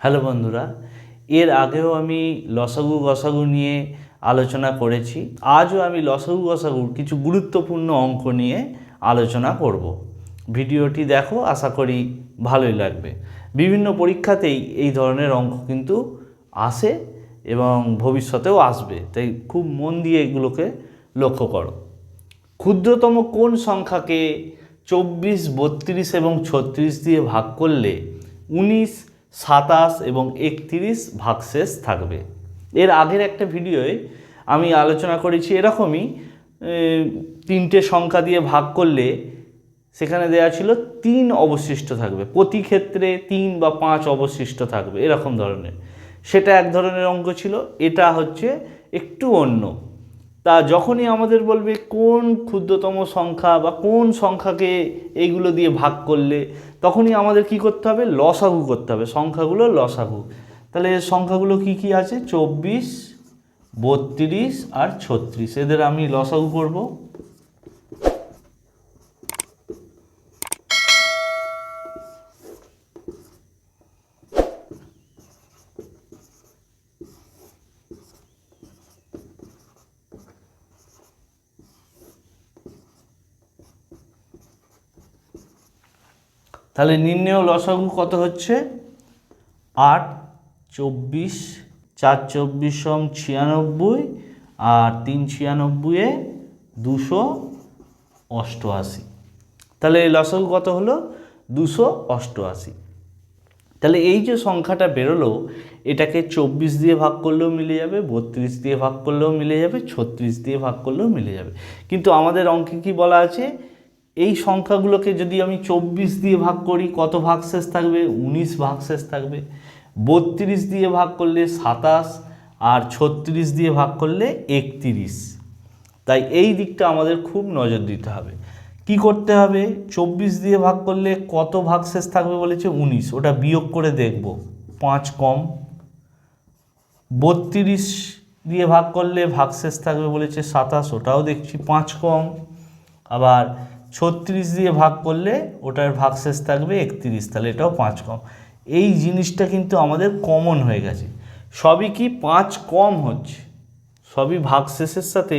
Hello বন্ধুরা, এর আগেও আমি লসাগু গসাগু নিয়ে আলোচনা করেছি, আজও আমি লসাগু গসাগুর কিছু গুরুত্বপূর্ণ অঙ্ক নিয়ে আলোচনা করব। ভিডিওটি দেখো, আশা করি ভালোই লাগবে। বিভিন্ন পরীক্ষাতেই এই ধরনের অঙ্ক কিন্তু আসে এবং ভবিষ্যতেও আসবে, তাই খুব মন দিয়ে এগুলোকে লক্ষ্য করো। ক্ষুদ্রতম কোন সংখ্যাকে চব্বিশ, বত্রিশ এবং ছত্রিশ দিয়ে ভাগ করলে উনিশ সাতাশ এবং একত্রিশ ভাগশেষ থাকবে। এর আগের একটা ভিডিওয়ে আমি আলোচনা করেছি এরকমই তিনটে সংখ্যা দিয়ে ভাগ করলে সেখানে দেওয়া ছিল তিন অবশিষ্ট থাকবে। প্রতি ক্ষেত্রে তিন বা পাঁচ অবশিষ্ট থাকবে, এরকম ধরনের। সেটা এক ধরনের অঙ্ক ছিল, এটা হচ্ছে একটু অন্য। তা যখনই আমাদের বলবে কোন ক্ষুদ্রতম সংখ্যা বা কোন সংখ্যাকে এইগুলো দিয়ে ভাগ করলে, তখনই আমাদের কি করতে হবে? লসাগু করতে হবে। সংখ্যাগুলো লসাগু। তাহলে সংখ্যাগুলো কি কি আছে? চব্বিশ, বত্রিশ আর ছত্রিশ। এদের আমি লসাগু করব। তাহলে নির্ণেয় লসাগু কত হচ্ছে? আট, চব্বিশ, চার চব্বিশ সম ছিয়ানব্বই আর তিন ছিয়ানব্বইয়ে দুশো অষ্টআশি। তাহলে এই লসাগু কত হলো? দুশো অষ্টআশি। তাহলে এই যে সংখ্যাটা বেরোলো, এটাকে চব্বিশ দিয়ে ভাগ করলেও মিলে যাবে, বত্রিশ দিয়ে ভাগ করলেও মিলে যাবে, ছত্রিশ দিয়ে ভাগ করলেও মিলে যাবে। কিন্তু আমাদের অঙ্কে কি বলা আছে? এই সংখ্যাগুলোকে যদি আমি চব্বিশ দিয়ে ভাগ করি, কত ভাগশেষ থাকবে? উনিশ ভাগশেষ থাকবে। বত্রিশ দিয়ে ভাগ করলে সাতাশ, আর ছত্রিশ দিয়ে ভাগ করলে একত্রিশ। তাই এই দিকটা আমাদের খুব নজর দিতে হবে। কি করতে হবে? চব্বিশ দিয়ে ভাগ করলে কত ভাগশেষ থাকবে বলেছে? উনিশ। ওটা বিয়োগ করে দেখব। পাঁচ কম। বত্রিশ দিয়ে ভাগ করলে ভাগশেষ থাকবে বলেছে সাতাশ। ওটাও দেখছি পাঁচ কম। আবার ছত্রিশ দিয়ে ভাগ করলে ওটার ভাগশেষ থাকবে একত্রিশ, তাহলে এটাও পাঁচ কম। এই জিনিসটা কিন্তু আমাদের কমন হয়ে গেছে। সবই কি পাঁচ কম হচ্ছে? সবই ভাগশেষের সাথে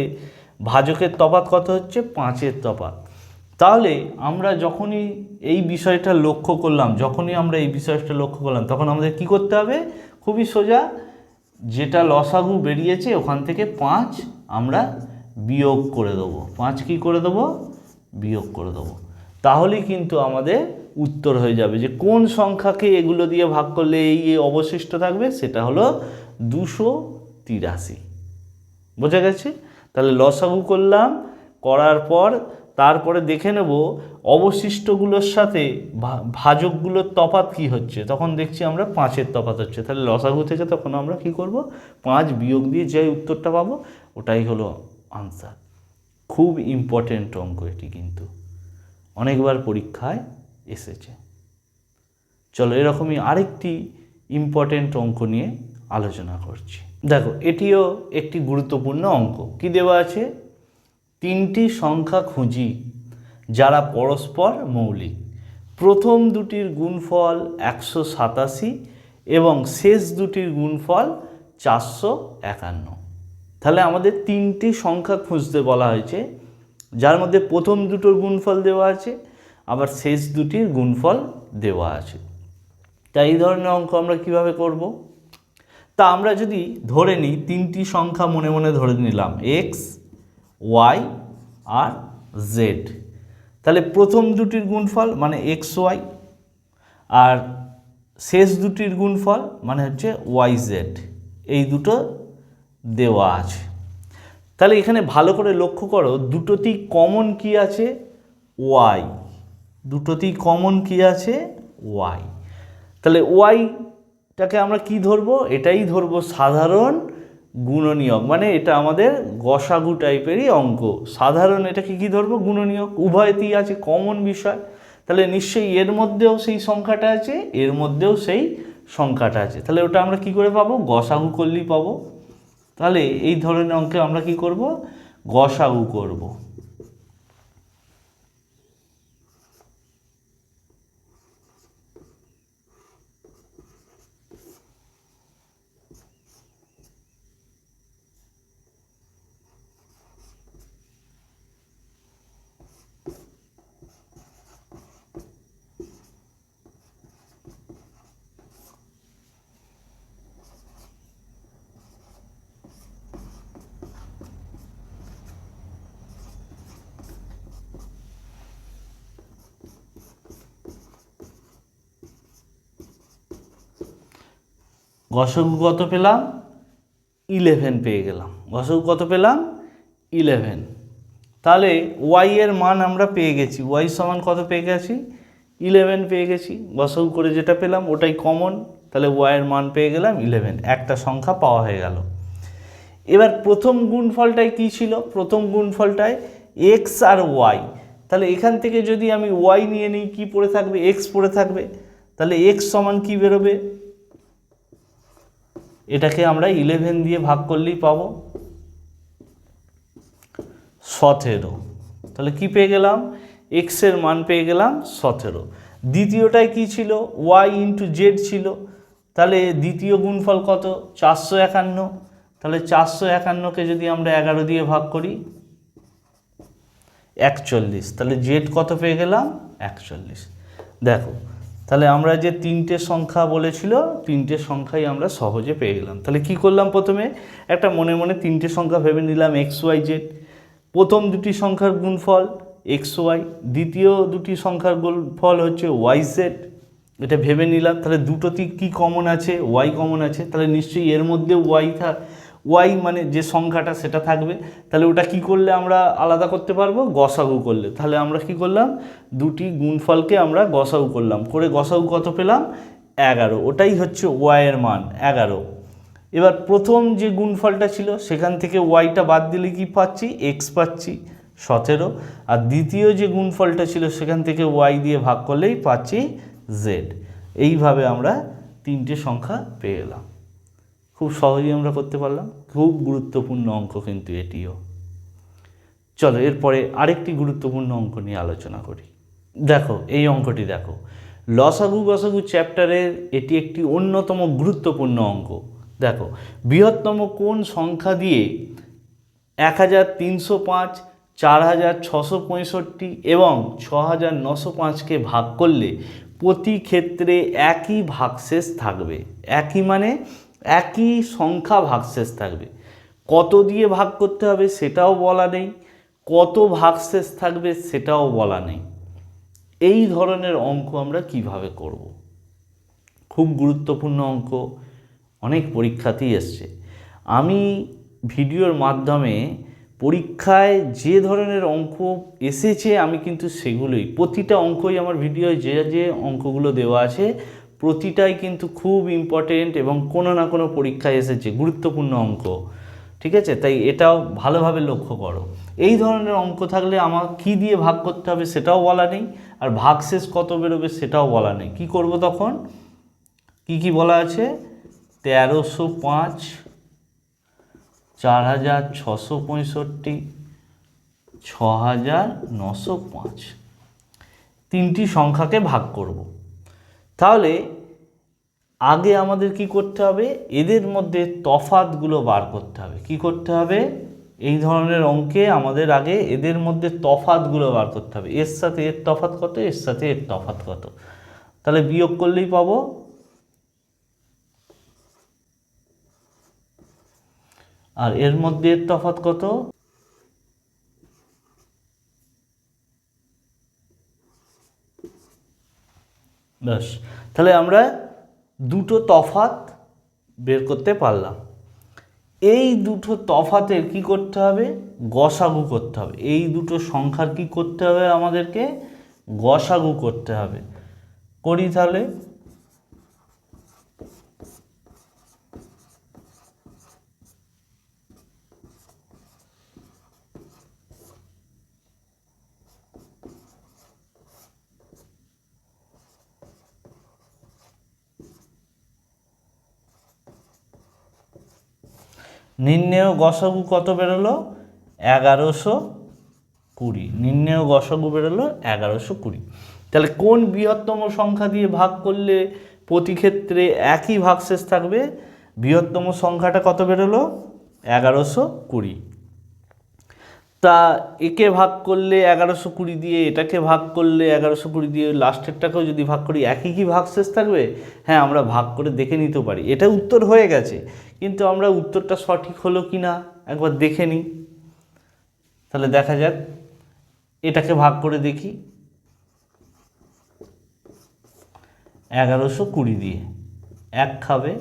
ভাজকের তফাৎ কত হচ্ছে? পাঁচের তফাৎ। তাহলে আমরা যখনই এই বিষয়টা লক্ষ্য করলাম, যখনই আমরা এই বিষয়টা লক্ষ্য করলাম, তখন আমাদের কি করতে হবে? খুবই সোজা, যেটা লসাগু বেরিয়েছে ওখান থেকে পাঁচ আমরা বিয়োগ করে দেবো। পাঁচ কি করে দেবো? বিয়োগ করে দেবো। তাহলেই কিন্তু আমাদের উত্তর হয়ে যাবে যে কোন সংখ্যাকে এগুলো দিয়ে ভাগ করলে এই অবশিষ্ট থাকবে? সেটা হলো দুশো তিরাশি। বোঝা গেছে? তাহলে লসাগু করলাম, করার পর তারপরে দেখে নেব অবশিষ্টগুলোর সাথে ভাজকগুলোর তফাত কি হচ্ছে। তখন দেখছি আমরা পাঁচের তফাত হচ্ছে। তাহলে লসাগু থেকে তখন আমরা কি করব? পাঁচ বিয়োগ দিয়ে যে উত্তরটা পাবো, ওটাই হলো আনসার খুব ইম্পর্টেন্ট অঙ্ক এটি কিন্তু। অনেকবার পরীক্ষায় এসেছে। চলো এরকমই আরেকটি ইম্পর্টেন্ট অঙ্ক নিয়ে আলোচনা করছি। দেখো, এটিও একটি গুরুত্বপূর্ণ অঙ্ক। কি দেওয়া আছে? তিনটি সংখ্যা খুঁজি যারা পরস্পর মৌলিক। প্রথম দুটির গুণফল একশো সাতাশি এবং শেষ দুটির গুণফল চারশো একান্ন। তাহলে আমাদের তিনটি সংখ্যা খুঁজতে বলা হয়েছে। যার মধ্যে প্রথম দুটোর গুণফল দেওয়া আছে, আবার শেষ দুটির গুণফল দেওয়া আছে। তাই এই ধরনের অঙ্ক আমরা কীভাবে করব? তা আমরা যদি ধরে নিই, তিনটি সংখ্যা মনে মনে ধরে নিলাম এক্স ওয়াই আর জেড তাহলে প্রথম দুটির গুণফল মানে এক্স ওয়াই আর শেষ দুটির গুণফল মানে হচ্ছে ওয়াই জেড এই দুটো দেওয়া আছে। তাহলে এখানে ভালো করে লক্ষ্য করো, দুটোতেই কমন কি আছে? ওয়াই দুটোতেই কমন কি আছে? ওয়াই তাহলে ওয়াইটাকে আমরা কি ধরবো? এটাই ধরবো সাধারণ গুণনীয়ক। মানে এটা আমাদের গসাগু টাইপেরই অঙ্ক। সাধারণ এটাকে কি ধরবো? গুণনীয়ক। উভয়তেই আছে কমন বিষয়। তাহলে নিশ্চয়ই এর মধ্যেও সেই সংখ্যাটা আছে, এর মধ্যেও সেই সংখ্যাটা আছে। তাহলে ওটা আমরা কি করে পাবো? গসাগু করলেই পাবো। তাহলে এই ধরনের অঙ্কে আমরা কি করব? গসাগু করব। গসগু কত পেলাম ইলেভেন পেয়ে গেলাম। গসগু কত পেলাম ইলেভেন তাহলে ওয়াই এর মান আমরা পেয়ে গেছি। ওয়াই সমান কত পেয়ে গেছি? ইলেভেন পেয়ে গেছি। গসগু করে যেটা পেলাম, ওটাই কমন তাহলে ওয়াইয়ের মান পেয়ে গেলাম ইলেভেন একটা সংখ্যা পাওয়া হয়ে গেল। এবার প্রথম গুণফলটায় কী ছিল? প্রথম গুণফলটায় এক্স আর ওয়াই তাহলে এখান থেকে যদি আমি ওয়াই নিয়ে নিই, কী পড়ে থাকবে? এক্স পড়ে থাকবে। তাহলে এক্স সমান কী বেরোবে? এটাকে আমরা ইলেভেন দিয়ে ভাগ করলেই পাবো। সতেরো। তাহলে কি পেয়ে গেলাম? এক্সের মান পেয়ে গেলাম সতেরো। দ্বিতীয়টায় কি ছিল? ওয়াই ইন্টু জেড ছিল। তাহলে দ্বিতীয় গুণফল কত? চারশো একান্ন। তাহলে চারশো একান্নকে যদি আমরা এগারো দিয়ে ভাগ করি, একচল্লিশ। তাহলে জেড কত পেয়ে গেলাম? একচল্লিশ। দেখো তাহলে আমরা যে তিনটে সংখ্যা বলেছিল, তিনটে সংখ্যাই আমরা সহজে পেয়ে গেলাম। তাহলে কি করলাম প্রথমে? একটা মনে মনে তিনটে সংখ্যা ভেবে নিলাম এক্স ওয়াই জেড প্রথম দুটি সংখ্যার গুণফল এক্স ওয়াই দ্বিতীয় দুটি সংখ্যার গুণফল হচ্ছে ওয়াই জেড এটা ভেবে নিলাম, তাহলে দুটোতেই কী কমন আছে? ওয়াই কমন আছে। তাহলে নিশ্চয়ই এর মধ্যে ওয়াই থাক ওয়াই মানে যে সংখ্যাটা সেটা থাকবে। তাহলে ওটা কি করলে আমরা আলাদা করতে পারব? গসাগু করলে। তাহলে আমরা কি করলাম? দুটি গুণফলকে আমরা গসাগু করলাম। করে গসাগু কত পেলাম? এগারো। ওটাই হচ্ছে ওয়াইয়ের মান, এগারো। এবার প্রথম যে গুণফলটা ছিল, সেখান থেকে ওয়াইটা বাদ দিলে কি পাচ্ছি? এক্স পাচ্ছি, সতেরো। আর দ্বিতীয় যে গুণফলটা ছিল, সেখান থেকে ওয়াই দিয়ে ভাগ করলেই পাচ্ছি জেড এইভাবে আমরা তিনটে সংখ্যা পেয়ে গেলাম খুব সহজেই আমরা করতে পারলাম। খুব গুরুত্বপূর্ণ অঙ্ক কিন্তু এটিও। চলো, এরপরে আরেকটি গুরুত্বপূর্ণ অঙ্ক নিয়ে আলোচনা করি। দেখো, এই অঙ্কটি দেখো। লসাগু গসাগু চ্যাপ্টারের এটি একটি অন্যতম গুরুত্বপূর্ণ অঙ্ক। দেখো, বৃহত্তম কোন সংখ্যা দিয়ে এক হাজার তিনশো পাঁচ, চার হাজার ছশো পঁয়ষট্টি এবং ছ হাজার নশো পাঁচকে ভাগ করলে প্রতি ক্ষেত্রে একই ভাগশেষ থাকবে। একই মানে একই সংখ্যা ভাগশেষ থাকবে। কত দিয়ে ভাগ করতে হবে সেটাও বলা নেই, কত ভাগশেষ থাকবে সেটাও বলা নেই। এই ধরনের অঙ্ক আমরা কীভাবে করব। খুব গুরুত্বপূর্ণ অঙ্ক, অনেক পরীক্ষাতেই এসছে। আমি ভিডিওর মাধ্যমে পরীক্ষায় যে ধরনের অঙ্ক এসেছে আমি কিন্তু সেগুলোই, প্রতিটা অঙ্কই আমার ভিডিওয় যে যে অঙ্কগুলো দেওয়া আছে প্রতিটাই কিন্তু খুব ইম্পর্টেন্ট এবং কোনো না কোনো পরীক্ষায় এসেছে, গুরুত্বপূর্ণ অঙ্ক। ঠিক আছে? তাই এটাও ভালোভাবে লক্ষ্য করো। এই ধরনের অঙ্ক থাকলে আমার কি দিয়ে ভাগ করতে হবে সেটাও বলা নেই, আর ভাগশেষ কত বেরোবে সেটাও বলা নেই। কি করব তখন? কি কি বলা আছে? তেরোশো পাঁচ চার হাজার ছশো পঁয়ষট্টি ছ হাজার নশো পাঁচ। তিনটি সংখ্যাকে ভাগ করব। তাহলে আগে আমাদের কি করতে হবে? এদের মধ্যে তফাতগুলো বার করতে হবে। কি করতে হবে? এই ধরনের অঙ্কে আমাদের আগে এদের মধ্যে তফাতগুলো বার করতে হবে। এর সাথে এর তফাত কত? এর সাথে এর তফাত কত? তাহলে বিয়োগ করলেই পাবো। আর এর মধ্যে এর তফাত কত? ব্যাস। তাহলে আমরা দুটো তফাত বের করতে পারলাম। এই দুটো তফাতের কি করতে হবে? গসাগু করতে হবে। এই দুটো সংখ্যার কি করতে হবে আমাদেরকে? গসাগু করতে হবে। করি তাহলে। নির্ণেয় গসগু কত বেরোলো? এগারোশো কুড়ি। নির্ণেয় গসগু বেরোলো এগারোশো কুড়ি। তাহলে কোন বৃহত্তম সংখ্যা দিয়ে ভাগ করলে প্রতি ক্ষেত্রে একই ভাগশেষ থাকবে? বৃহত্তম সংখ্যাটা কত বেরোলো? এগারোশো কুড়ি। তা একে ভাগ করলে এগারোশো কুড়ি দিয়ে এটাকে ভাগ করলে এগারোশো কুড়ি দিয়ে লাস্টেরটাকেও যদি ভাগ করি, একই কি ভাগ শেষ থাকবে? হ্যাঁ আমরা ভাগ করে দেখে নিতে পারি। এটা উত্তর হয়ে গেছে। কিন্তু আমরা উত্তরটা সঠিক হলো কি না, একবার দেখে নিই। তাহলে দেখা যাক। এটাকে ভাগ করে দেখি। এগারোশো কুড়ি দিয়ে এক খাবে।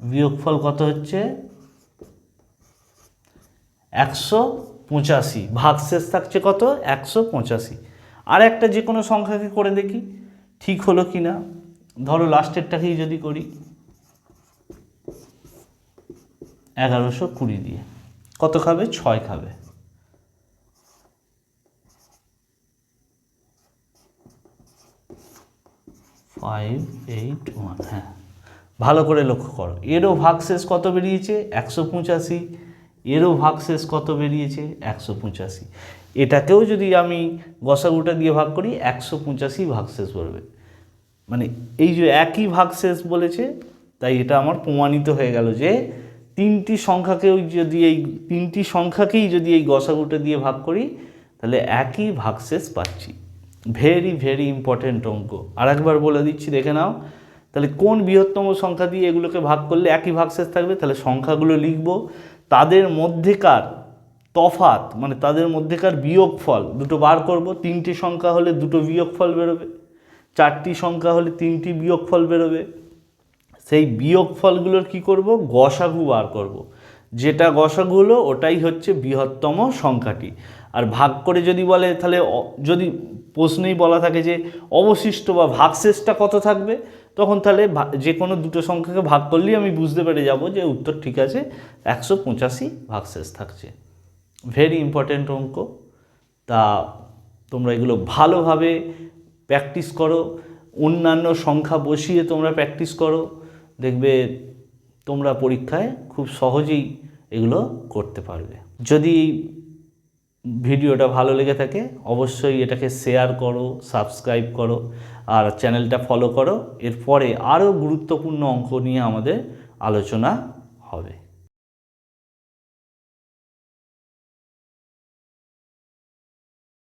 বিয়োগফল কত হচ্ছে? একশো পঁচাশি, ভাগশেষ থাকছে কত? একশো পঁচাশি। আর একটা যে কোনো সংখ্যাকে করে দেখি, ঠিক হলো কি না? ধরো লাস্টেরটাকেই যদি করি, এগারোশো কুড়ি দিয়ে। কত খাবে? ছয় খাবে। ফাইভ এইট ওয়ান হ্যাঁ। ভালো করে লক্ষ্য করো। এরও ভাগশেষ কত বেরিয়েছে? একশো পঁচাশি। এরও ভাগশেষ কত বেরিয়েছে? একশো পঁচাশি। এটাকেও যদি আমি গসাগুটা দিয়ে ভাগ করি, একশো পঁচাশি ভাগশেষ বলবে মানে এই যে একই ভাগশেষ বলেছে, তাই এটা আমার প্রমাণিত হয়ে গেল যে তিনটি সংখ্যাকেও যদি এই তিনটি সংখ্যাকেই যদি এই গসাগুটা দিয়ে ভাগ করি, তাহলে একই ভাগশেষ পাচ্ছি। ভেরি ভেরি ইম্পর্ট্যান্ট অঙ্ক। আর একবার বলে দিচ্ছি, দেখে নাও। তাহলে কোন বৃহত্তম সংখ্যা দিয়ে এগুলোকে ভাগ করলে একই ভাগশেষ থাকবে? তাহলে সংখ্যাগুলো লিখব। তাদের মধ্যেকার তফাত মানে তাদের মধ্যেকার বিয়োগফল দুটো বার করব, তিনটি সংখ্যা হলে দুটো বিয়োগফল বেরোবে, চারটি সংখ্যা হলে তিনটি বিয়োগফল বেরোবে। সেই বিয়োগফলগুলোর কি করব? গসাগু বার করব। যেটা গসাগু হলো, ওটাই হচ্ছে বৃহত্তম সংখ্যাটি। আর ভাগ করে যদি বলে, তাহলে যদি প্রশ্নেই বলা থাকে যে অবশিষ্ট বা ভাগশেষটা কত থাকবে? তখন তাহলে যে কোনো দুটো সংখ্যাকে ভাগ করলেই আমি বুঝতে পেরে যাব যে উত্তর ঠিক আছে, একশো পঁচাশি ভাগশেষ থাকছে। ভেরি ইম্পর্ট্যান্ট অঙ্ক। তা তোমরা এগুলো ভালোভাবে প্র্যাকটিস করো। অন্যান্য সংখ্যা বসিয়ে তোমরা প্র্যাকটিস করো। দেখবে তোমরা পরীক্ষায় খুব সহজেই এগুলো করতে পারবে। যদি ভিডিওটা ভালো লেগে থাকে, অবশ্যই এটাকে শেয়ার করো সাবস্ক্রাইব করো। আর চ্যানেলটা ফলো করো। এরপরে আরও গুরুত্বপূর্ণ অঙ্ক নিয়ে আমাদের আলোচনা হবে।